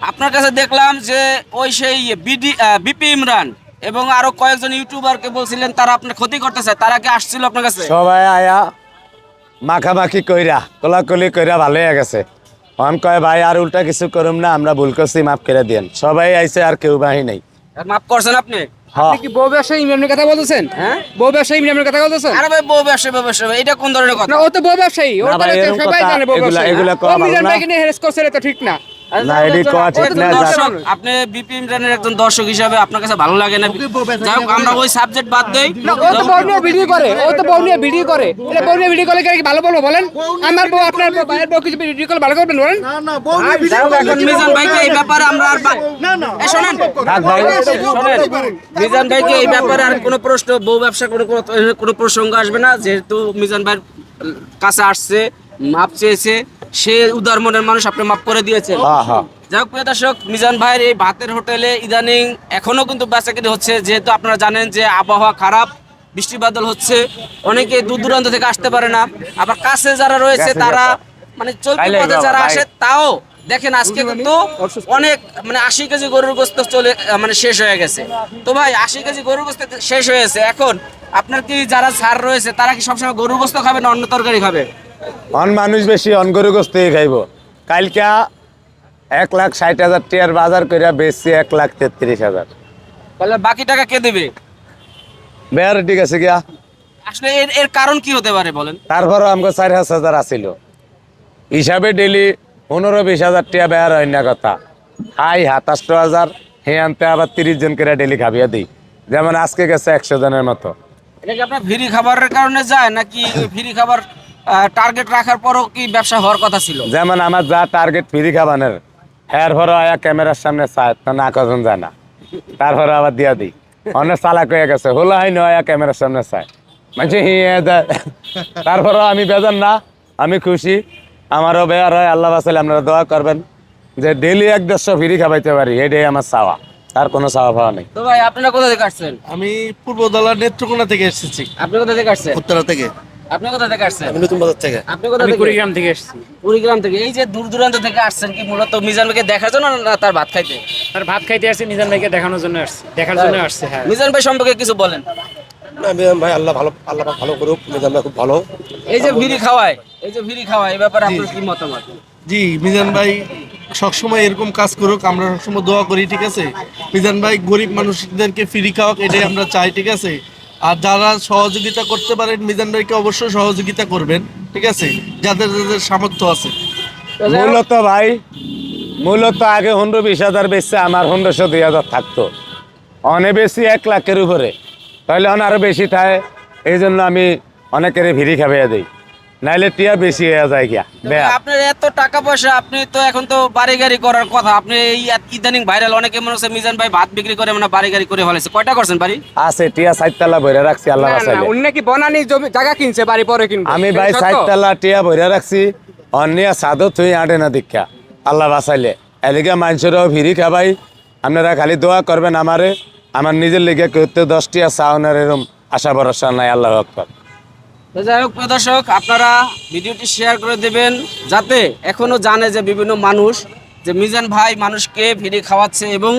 আপনার কাছে দেখলাম যে ওই সেই বিডি বিপি ইমরান এবং আরও কয়েকজন ইউটিউবারকে বলছিলেন তারা আপনার ক্ষতি করতেছে তারা কি আসছিল আপনার কাছে? সবাই আয়া মাখামাখি কইরা কোলাকুলি কইরা ভালো হয়ে গেছে। অন কয় ভাই আর উল্টা কিছু করুম না আমরা ভুল করছি মাফ করে দিয়েন। সবাই আইছে আর কেউ বাহি নাই। আর মাফ করছেন আপনি? হ্যাঁ আপনি কি বউ ব্যবসায়ী ইমরানের কথা বলতেছেন? হ্যাঁ? বউ ব্যবসায়ী ইমরানের কথা বলতেছেন? আরে ভাই বউ ব্যবসা বউ ব্যবসা এটা কোন ধরনের কথা? না ও তো বউ ব্যবসায়ী দ্বারা তো সবাই জানে বউ ব্যবসায়ী এগুলা ও না। ভাইকে নিয়ে হেরেস করছে এটা তো ঠিক না। না, ঠিক না, আপনি বিপি ইমরানের একজন দর্শক হিসাবে আপনার কাছে ভালো লাগে না যাই আমরা ওই সাবজেক্ট বাদ দেই না ও তো বউ ভিডিও করে ও তো বউ ভিডিও করে এটা বউ ভিডিও করলে কি ভালো বলব বলেন আমার বউ আপনার বউ বউ কিছু ভিডিও করলে ভালো করবেন বলেন যাই হোক, এখন মিজান ভাইকে এই ব্যাপারে আমরা আর শোনেন ভাই শোনেন, মিজান ভাইকে এই ব্যাপারে আর কোনো প্রশ্ন বউ ব্যবসা কোনো কোনো- কোনো প্রসঙ্গ আসবে না যেহেতু মিজান ভাইয়ের কাছে আসছে মাপ চেয়েছে সে উদার মনের মানুষ আপনি মাপ করে দিয়েছেন। যাই হোক প্রিয় দর্শক মিজান ভাইয়ের এই ভাতের হোটেলে ইদানিং এখনও কিন্তু বেচাকেনি হচ্ছে যেহেতু আপনারা জানেন যে আবহাওয়া খারাপ বৃষ্টি বাদল হচ্ছে অনেকে দূর দূরান্ত থেকে আসতে পারে না। আবার কাছে যারা রয়েছে তারা মানে চলতি পথে যারা আসে তাও দেখেন আজকে কিন্তু অনেক মানে আশি কেজি গরুর গোস্ত চলে মানে শেষ হয়ে গেছে। তো ভাই আশি কেজি গরুর গোস্ত শেষ হয়েছে এখন আপনার কি যারা ছাড় রয়েছে তারা কি সবসময় গরুর গোস্ত খাবে না অন্য তরকারি খাবে? অন মানুষ বেশি অন গরু গোস্তেই খাইব। কালকা এক লাখ ষাট হাজার টিয়ার বাজার কইরা বেচছি এক লাখ তেত্রিশ হাজার। তাহলে বাকি টাকা কে দেবে? বেয়ার ঠিক আছে গিয়া। আসলে এর এর কারণ কি হতে পারে বলেন? তারপরও আমাকে চার পাঁচ হাজার আসিল হিসাবে ডেলি পনেরো বিশ হাজার টিয়া বেয়ার হয় না কথা। হাই সাতাশটো হাজার হে আনতে আবার তিরিশ জন করে ডেলি খাবিয়া দিই। যেমন আজকে গেছে একশো জনের মতো। এটা কি আপনার ফ্রি খাবারের কারণে যায় নাকি ফ্রি খাবার টার্গেট রাখার পরও কি ব্যবসা হওয়ার কথা ছিল? যেমন আমার যা টার্গেট ফ্রি খাবানের হ্যার ভরো আয়া ক্যামেরার সামনে চায় না কজন যায় না। তারপরে আবার দিয়া দিই। অনেক চালাক হয়ে গেছে হলো হয় নয় আয়া ক্যামেরার সামনে চায়। মানে হিয়ে দেয় তারপরেও আমি বেজান না আমি খুশি। আমারও বেয়ার হয় আল্লাহ বাসালে আপনারা দোয়া করবেন। যে ডেলি এক দেড়শো ফ্রি খাবাইতে পারি এটাই আমার চাওয়া। তার কোনো চাওয়া পাওয়া নেই। তো ভাই আপনারা কোথা থেকে আসছেন? আমি পূর্বদলা নেত্রকোনা থেকে এসেছি। আপনি কোথা থেকে আসছেন? উত্তরা থেকে। আপনি কোথা থেকে আসছেন? আমি নতুন বাজার থেকে। আপনি কোথা থেকে? কুড়িগ্রাম থেকে এসেছি কুড়িগ্রাম থেকে। এই যে দূর দূরান্ত থেকে আসছেন কি মূলত মিজান ভাইকে দেখার জন্য না তার ভাত খাইতে? আর ভাত খাইতে আসছি নিজাম ভাইকে দেখানোর জন্য আসছি। দেখার জন্য আসছে হ্যাঁ। মিজান ভাই সম্পর্কে কিছু বলেন। না, মিজান ভাই আল্লাহ ভালো আল্লাহ ভালো করুক। মিজান ভাই খুব ভালো। এই যে ভিড়ি খাওয়ায় এই যে ভিড়ি খাওয়ায় এই ব্যাপারে আপনার কি মতামত? জি মিজান ভাই সবসময় এরকম কাজ করুক আমরা সবসময় দোয়া করি ঠিক আছে? মিজান ভাই গরিব মানুষদেরকে ফ্রি খাওয়াক এটাই আমরা চাই ঠিক আছে? আর যারা সহযোগিতা করতে পারেন, মিজান ভাইকে অবশ্যই সহযোগিতা করবেন, ঠিক আছে? যাদের যাদের সামর্থ্য আছে। মূলত ভাই, মূলত আগে হন্ড্রো বিশ হাজার বেচছে, আমার হন্ড্রোশো দুই হাজার থাকতো। অনেক বেশি এক লাখের উপরে। তাহলে অনেক আরও বেশি থাকে এই জন্য আমি অনেকের ভিড়ি খাবাইয়া দিই। নাইলে টিয়া বেশি হয়ে যায় গিয়া। আপনার এত টাকা পয়সা আপনি তো এখন তো বাড়ি গাড়ি করার কথা। আপনি এই ইদানিং ভাইরাল অনেকে মনে হচ্ছে মিজান ভাই ভাত বিক্রি করে মানে বাড়ি গাড়ি করে ফেলেছে। কয়টা করছেন বাড়ি? আছে টিয়া সাইতলা বইরা রাখছি আল্লাহ বাসাইলে উনি নাকি বনানি জমি জায়গা কিনছে বাড়ি পরে কিনবে। আমি ভাই? সাইতলা টিয়া বইরা রাখছি অন্যা সাদত তুই আটে না দীক্ষা। আল্লাহ বাসাইলে এলিগা মানুষেরও ভিড়ি খাবাই আপনারা খালি দোয়া করবেন আমারে। আমার নিজের লেগে করতে দশটিয়া সাউনের এরম আশা ভরসা নাই আল্লাহ আকবর। তো যাই হোক, প্রিয় দর্শক, আপনারা ভিডিওটি শেয়ার করে দেবেন যাতে এখনও জানে যে বিভিন্ন মানুষ, যে মিজান ভাই মানুষকে ফিরে খাওয়াচ্ছে এবং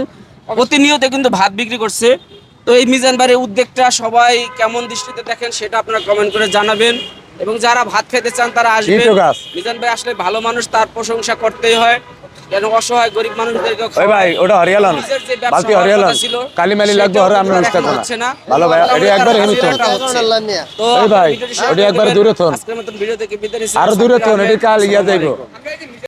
প্রতিনিয়ত কিন্তু ভাত বিক্রি করছে। তো এই মিজান ভাইয়ের উদ্যোগটা সবাই কেমন দৃষ্টিতে দেখেন সেটা আপনারা কমেন্ট করে জানাবেন। এবং যারা ভাত খেতে চান তারা আসবে মিজান ভাই আসলে ভালো মানুষ তার প্রশংসা করতেই হয় কেন অসহায় গরিব মানুষদেরকে ওই ভাই ওটা হরিয়ালন বালতি কালি মালি লাগবে হরে আমরা কিন্তু উস্তা হচ্ছে না। ভালো ভাই এটা একবার তো ওই ভাই, ওটা একবার দূরে থন। আজকের মতন ভিডিও থেকে বিদায় নিচ্ছি। আরও দূরে থন, কাল ইয়া। যাইবো।